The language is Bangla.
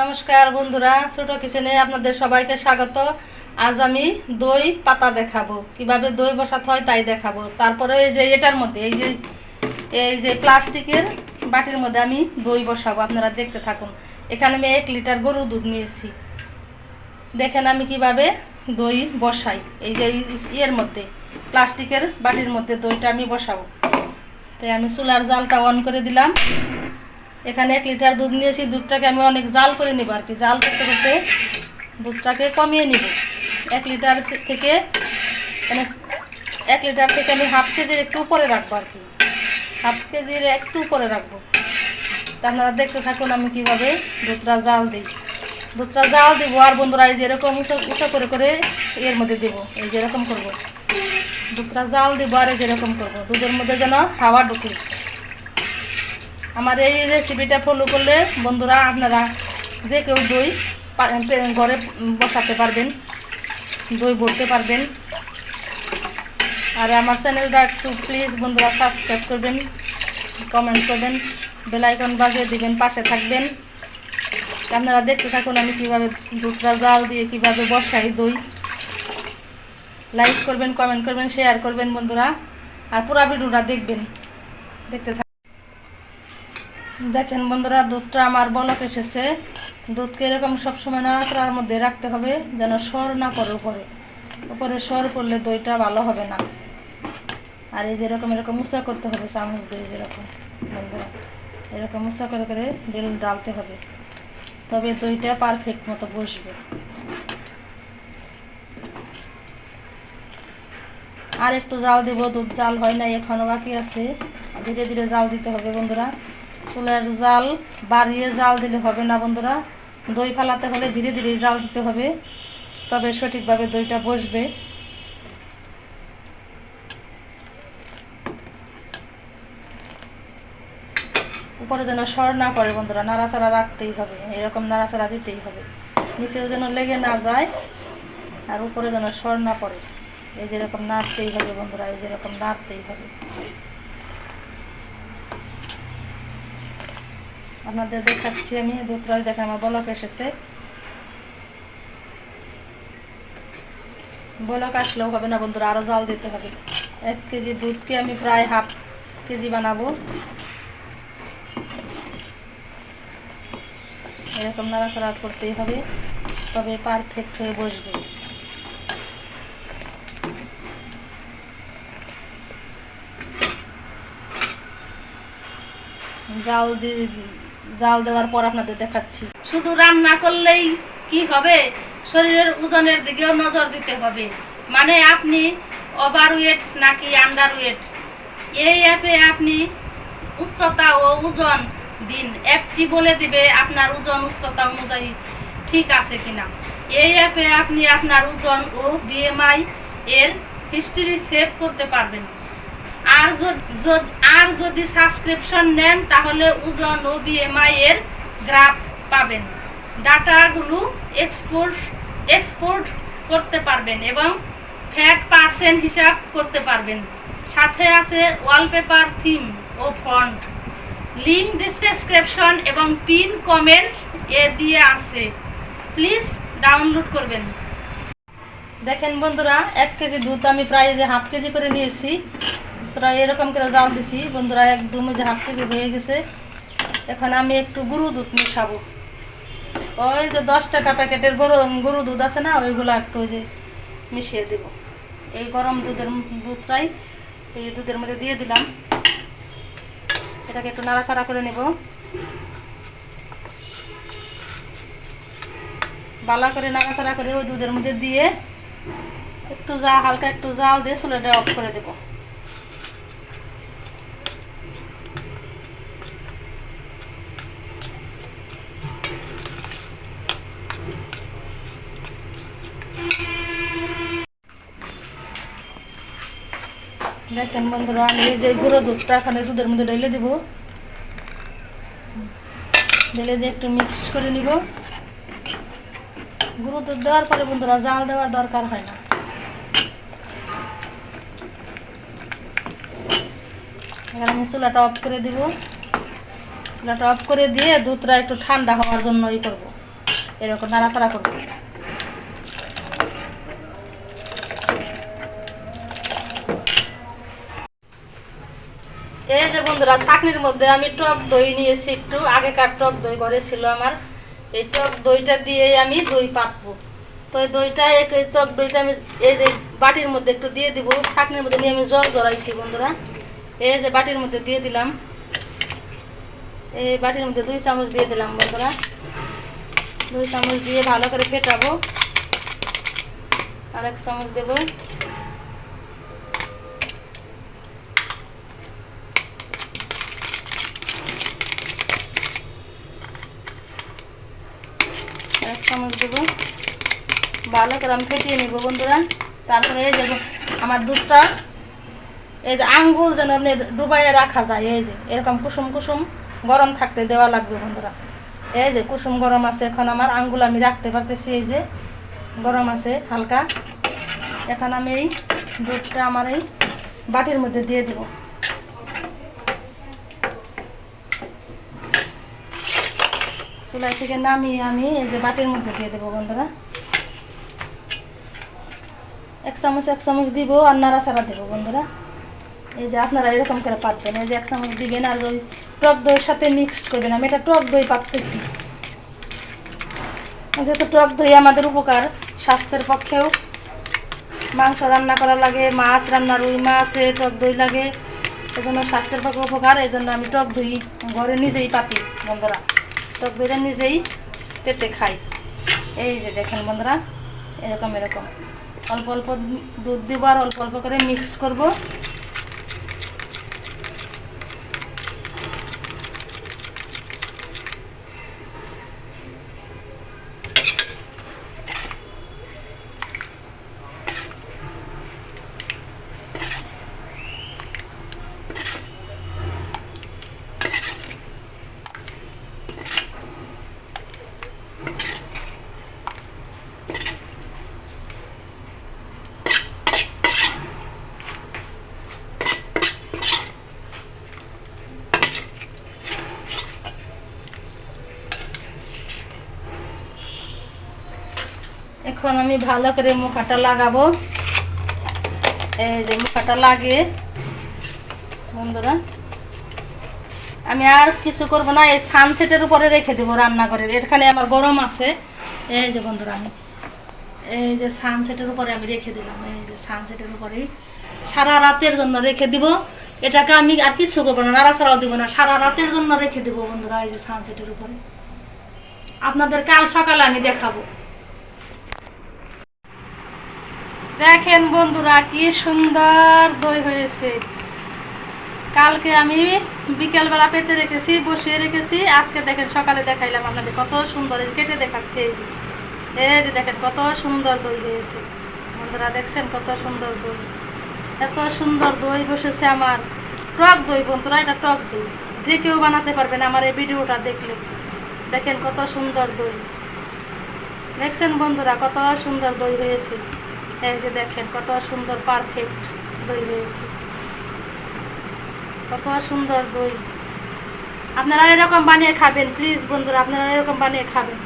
নমস্কার বন্ধুরা, ছোট কিচেনে আপনাদের সবাইকে স্বাগত। আজ আমি দই পাতা দেখাবো। কীভাবে দই বসাতে হয় তাই দেখাবো। তারপরে এই যে এটার মধ্যে, এই যে এই যে প্লাস্টিকের বাটির মধ্যে আমি দই বসাবো। আপনারা দেখতে থাকুন। এখানে আমি এক লিটার গরুর দুধ নিয়েছি। দেখেন আমি কীভাবে দই বসাই। এই যে ইয়ের মধ্যে, প্লাস্টিকের বাটির মধ্যে দইটা আমি বসাবো। তাই আমি চুলার জালটা অন করে দিলাম। এখানে এক লিটার দুধ নিয়েছি, দুধটাকে আমি অনেক জাল করে নিব আর কি। জাল করতে করতে দুধটাকে কমিয়ে নিব। এক লিটার থেকে মানে এক লিটার থেকে আমি হাফ কেজির একটু উপরে রাখব আর কি। হাফ কেজির একটু উপরে রাখব। তা আপনারা দেখতে থাকুন আমি কীভাবে দুধটা জাল দিই। দুধটা জাল দিব আর বন্ধুরা, এই যেরকম উঁচু উঁচু করে করে এর মধ্যে দেবো। এই যেরকম করব। দুধটা জাল দিব আর যেরকম করব। দুধের মধ্যে যেন হাওয়া ঢুকে। আমার এই রেসিপিটা ফলো করলে বন্ধুরা আপনারা যে কেউ দই ঘরে বসাতে পারবেন, দই ভরতে পারবেন। আর আমার চ্যানেলটা একটু প্লিজ বন্ধুরা সাবস্ক্রাইব করবেন কমেন্ট করবেন বেলাইকন বাজিয়ে দিবেন, পাশে থাকবেন। আপনারা দেখতে থাকুন আমি কীভাবে দুধটা জাল দিয়ে কীভাবে বসাই দই। লাইক করবেন কমেন্ট করবেন শেয়ার করবেন বন্ধুরা। আর পুরা ভিডিওটা দেখবেন। দেখতে দেখেন বন্ধুরা, দুধটা আমার বলক এসেছে। দুধকে এরকম সবসময় নাড়াচাড়ার মধ্যে রাখতে হবে, যেন সর না পড়ে উপরে। উপরে সর করলে দইটা ভালো হবে না। আর এই যেরকম এরকম উঁচা করতে হবে, চামচ দিয়ে যেরকম বন্ধুরা। এরকম উঁচা করে করে বেল ডালতে হবে। তবে দইটা পারফেক্ট মতো বসবে। আর একটু জাল দেব, দুধ জাল হয় না এখনও বাকি আছে। ধীরে ধীরে জাল দিতে হবে, বন্ধুরা। চুলের জাল, বাড়িয়ে জাল দিলে হবে না বন্ধুরা? দই ফেলাতে হলে ধীরে ধীরে জাল দিতে হবে। তবে সঠিকভাবে দইটা বসবে। উপরে যেন সর না পড়ে বন্ধুরা, নাড়াচাড়া রাখতেই হবে। এরকম নাড়াচাড়া দিতেই হবে। নিচেও যেন লেগে না যায় আর উপরে যেন সর না পড়ে। এই যেরকম নাড়তেই হবে বন্ধুরা, এই যেরকম নাড়তেই হবে। আপনাদের দেখাচ্ছি, আমি দুধটা দেখে, আমার বলক এসেছে। বলক আসলেও হবে না বন্ধুরা আরও জাল দিতে হবে। এক কেজি দুধকে আমি প্রায় হাফ কেজি বানাবো। এরকম নাড়াচাড়া করতেই হবে, তবে পারফেক্ট হয়ে বসবে। জাল দিয়ে জাল দেওয়ার পর আপনাদের দেখাচ্ছি। শুধু রান্না করলেই কি হবে? শরীরের ওজনের দিকেও নজর দিতে হবে। মানে আপনি ওভার ওয়েট নাকি আন্ডার ওয়েট এই অ্যাপে আপনি উচ্চতা ও ওজন দিন। অ্যাপটি বলে দিবে আপনার ওজন উচ্চতা অনুযায়ী ঠিক আছে কিনা। এই অ্যাপে আপনি আপনার ওজন ও বিএমআই এর হিস্ট্রি সেভ করতে পারবেন। আর যদি আর যদি সাবস্ক্রিপশন নেন, তাহলে ওজন ও বিএমআই এর গ্রাফ পাবেন। ডাটাগুলো এক্সপোর্ট এক্সপোর্ট করতে পারবেন এবং ফ্যাট পার্সেন্ট হিসাব করতে পারবেন। সাথে আছে ওয়ালপেপার থিম ও ফন্ট লিঙ্ক ডিসক্রিপশন এবং পিন কমেন্ট এ দিয়ে আছে। প্লিজ ডাউনলোড করবেন। দেখেন বন্ধুরা, এক কেজি দুধ আমি প্রায় যে হাফ কেজি করে নিয়েছি। তোরা এরকম করে জাল দিছি। বন্ধুরা, একদম যে কেজি হয়ে গেছে। এখন আমি একটু গরু দুধ মিশাবো। ওই যে দশ টাকা প্যাকেটের গরু গরু দুধ আছে না, ওইগুলো একটু যে মিশিয়ে দেব। এই গরম দুধের দুধটাই এই দুধের মধ্যে দিয়ে দিলাম। এটাকে একটু নাড়াচাড়া করে নেব। বালা করে নাড়াচাড়া করে ওই দুধের মধ্যে দিয়ে একটু যা হালকা একটু জাল দিয়ে চুলাটা অফ করে দেব। দেখেন বন্ধুরা, আমি এই যে গুঁড়ো দুধটা এখানে দুধের মধ্যে ঢেলে দিব। ঢেলে দিয়ে একটু মিক্স করে নিব। গুঁড়ো দুধ দেওয়ার পরে বন্ধুরা, জাল দেওয়ার দরকার হয় না। এখানে আমি চুলাটা অফ করে দিব। চুলাটা অফ করে দিয়ে দুধটা একটু ঠান্ডা হওয়ার জন্য ই করব। এরকম নাড়াচাড়া করব। এই যে বন্ধুরা, চাকনির মধ্যে আমি টক দই নিয়েছি একটু। আগেকার টক দই ঘরে ছিল আমার। এই টক দইটা দিয়ে আমি দই পাতবো। তো এই দইটা, এই টক দইটা আমি এই যে বাটির মধ্যে একটু দিয়ে দিব। চাকনির মধ্যে নিয়ে আমি জল জড়াইছি বন্ধুরা। এই যে বাটির মধ্যে দিয়ে দিলাম। এই বাটির মধ্যে দুই চামচ দিয়ে দিলাম বন্ধুরা। দুই চামচ দিয়ে ভালো করে ফেটাবো। আর এক চামচ দেবো। এক চামচ দেবো। ভালো করে আমি ফেটিয়ে নেব বন্ধুরা। তারপরে এই যে আমার দুধটা, এই যে আঙ্গুল যেন আপনি ডুবাইয়ে রাখা যায়, এই যে এরকম কুসুম কুসুম গরম থাকতে দেওয়া লাগবে বন্ধুরা। এই যে কুসুম গরম আছে, এখন আমার আঙ্গুল আমি রাখতে পারতেছি, এই যে গরম আছে হালকা। এখন আমি এই দুধটা আমার এই বাটির মধ্যে দিয়ে দেবো। চুলাই থেকে নামিয়ে আমি এই যে বাটির মধ্যে দিয়ে দেবো বন্ধুরা। এক চামচ এক চামচ দিব আর নাড়াচাড়া দেবো বন্ধুরা। এই যে আপনারা এরকম করে পাতবেন। এই যে এক চামচ দিবেন আর ওই টক দইয়ের সাথে মিক্স করবেন। আমি এটা টক দই পাততেছি। যেহেতু টক দই আমাদের উপকার, স্বাস্থ্যের পক্ষেও মাংস রান্না করা লাগে, মাছ রান্না, রুই মাছে টক দই লাগে, এজন্য স্বাস্থ্যের পক্ষে উপকার এই জন্য আমি টক দই ঘরে নিজেই পাতি বন্ধুরা। টক দইটা নিজেই পেতে খাই। এই যে দেখেন বন্ধুরা, এরকম এরকম। অল্প অল্প দুধ দিব আর অল্প অল্প করে মিক্সড করব। এখন আমি ভালো করে মুখাটা লাগাবো। এই যে মুখাটা লাগিয়ে, বন্ধুরা, আমি আর কিছু করব না, এই সানসেটের উপরে রেখে দেবো রান্না রান্নাঘরের। এখানে আমার গরম আছে। এই যে বন্ধুরা, আমি এই যে সানসেটের উপরে আমি রেখে দিলাম। এই যে সানসেটের উপরে সারা রাতের জন্য রেখে দিব। এটাকে আমি আর কিছু করব না নাড়াছাড়াও দিব না, সারা রাতের জন্য রেখে দেবো বন্ধুরা, এই যে সানসেটের উপরে। আপনাদের কাল সকালে আমি দেখাবো। দেখেন বন্ধুরা, কি সুন্দর দই হয়েছে। কালকে আমি বিকেলবেলা পেতে রেখেছি, বসিয়ে রেখেছি। আজকে দেখেন, সকালে দেখাইলাম আপনাদের, কত সুন্দর কেটে দেখাচ্ছে এই যে। এই যে দেখেন, কত সুন্দর দই হয়েছে। বন্ধুরা, দেখছেন কত সুন্দর দই। এত সুন্দর দই বসেছে আমার। টক দই বন্ধুরা, এটা টক দই। যে কেউ বানাতে পারবেন আমার এই ভিডিওটা দেখলে। দেখেন কত সুন্দর দই। দেখছেন বন্ধুরা, কত সুন্দর দই হয়েছে। এই যে দেখেন, কত সুন্দর পারফেক্ট দই রয়েছে। কত সুন্দর দই। আপনারা এরকম বানিয়ে খাবেন প্লিজ বন্ধুরা আপনারা এরকম বানিয়ে খাবেন।